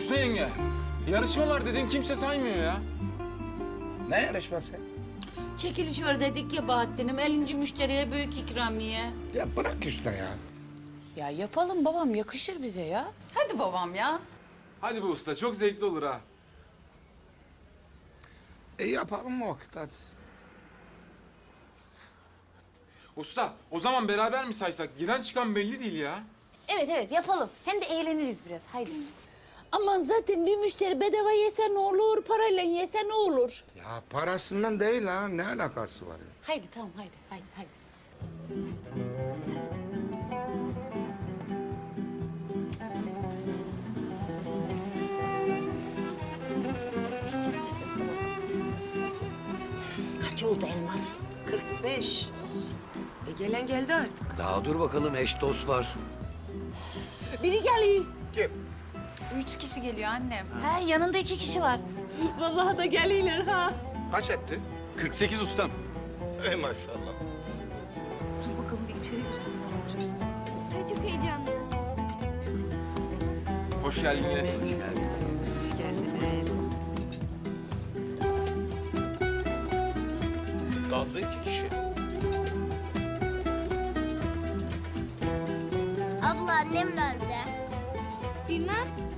Hüsnü yenge, yarışma var dedin kimse saymıyor ya. Ne yarışması? Çekiliş var dedik ya Bahattin'im. 50. müşteriye büyük ikramiye. Ya bırak Hüsnü ya. Ya yapalım babam yakışır bize ya. Hadi babam ya. Hadi be usta, çok zevkli olur ha. E yapalım mı vakit hadi. Usta, o zaman beraber mi saysak? Giren çıkan belli değil ya. Evet evet yapalım. Hem de eğleniriz biraz. Haydi. Aman zaten bir müşteri bedava yese ne olur, parayla yese ne olur? Ya parasından değil ha. Ne alakası var ya? Haydi tamam haydi haydi haydi. Kaç oldu elmas? 45. E gelen geldi artık. Daha dur bakalım eş dost var. Biri geliyor. Kim? Üç kişi geliyor annem. Ha yanında iki kişi var. Vallahi da geliyorlar ha. Kaç etti? 48 ustam. Ey maşallah. Dur bakalım bir içeri girsin. Ay çok heyecanlı. Hoş geldiniz. Geldiniz. Kaldı iki kişi. Abla annem nerede? Bilmem.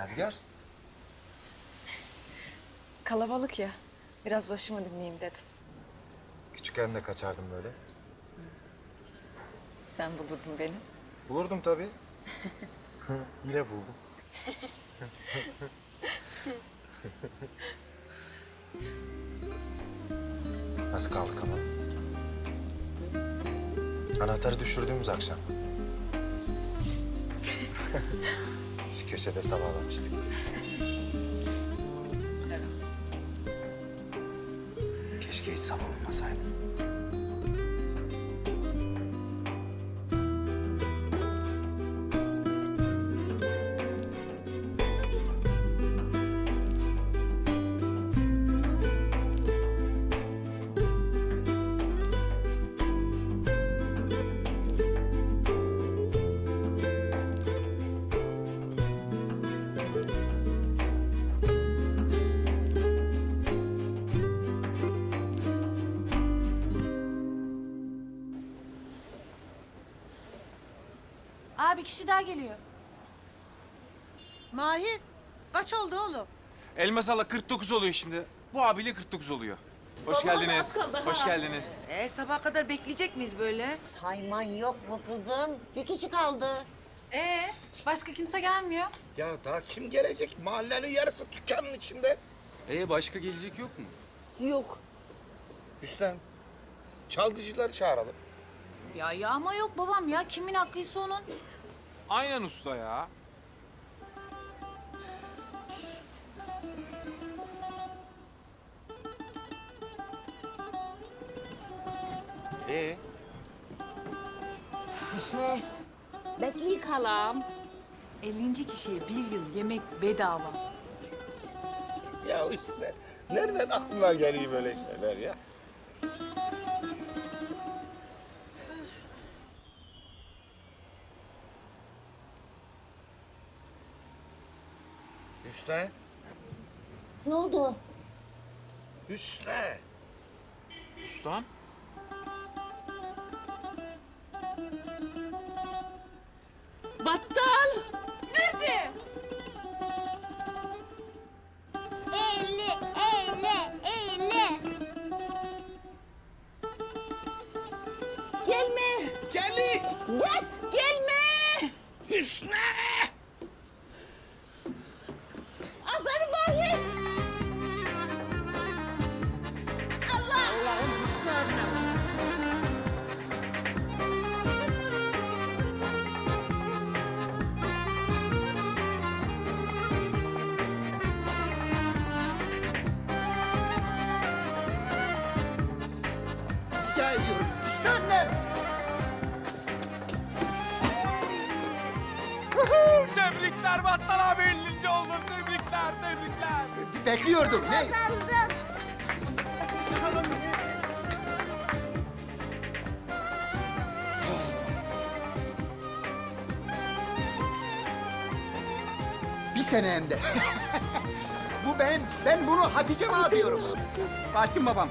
Yadigar. Kalabalık ya. Biraz başımı dinleyeyim dedim. Küçükken de kaçardım böyle. Sen bulurdun beni. Bulurdum tabii. Yine buldum. Nasıl kaldık ama? Anahtarı düşürdüğümüz akşam. Şu köşede sabahlamıştık. Evet. Keşke hiç sabah olmasaydı. Bir kişi daha geliyor. Mahir, kaç oldu oğlum? Elmas hala 49 oluyor şimdi. Bu abiyle 49 oluyor. Hoş geldiniz. az kaldı Hoş ha. geldiniz. E sabaha kadar bekleyecek miyiz böyle? Sayman yok mu kızım? Bir kişi kaldı. Ee, başka kimse gelmiyor. Ya daha kim gelecek? Mahallenin yarısı dükkanın içinde. Ee başka gelecek yok mu? Yok. Hüsnü, çalgıcıları çağıralım. Ya yağma yok babam ya. Kimin hakkıysa onun. Aynen usta ya. Ee? Hüsnü. Bekleyin kalam. 50. kişiye bir yıl yemek bedava. Ya Hüsnü, nereden aklına geliyor böyle şeyler ya? Hüsnü, Ne oldu? Hüsnü. Ustam. Battal! Nerede? Eğli, eğli, eğli. Gelme! Gelin. Git! rica ediyorum. Üstü annem. Tebrikler Battal abi 50. oldun. Tebrikler, tebrikler. E, bekliyordum. Ne? Kazandım. Bir sene hem de. Bu benim, ben bunu Hatice Hatice'me adıyorum. Bahattin babam,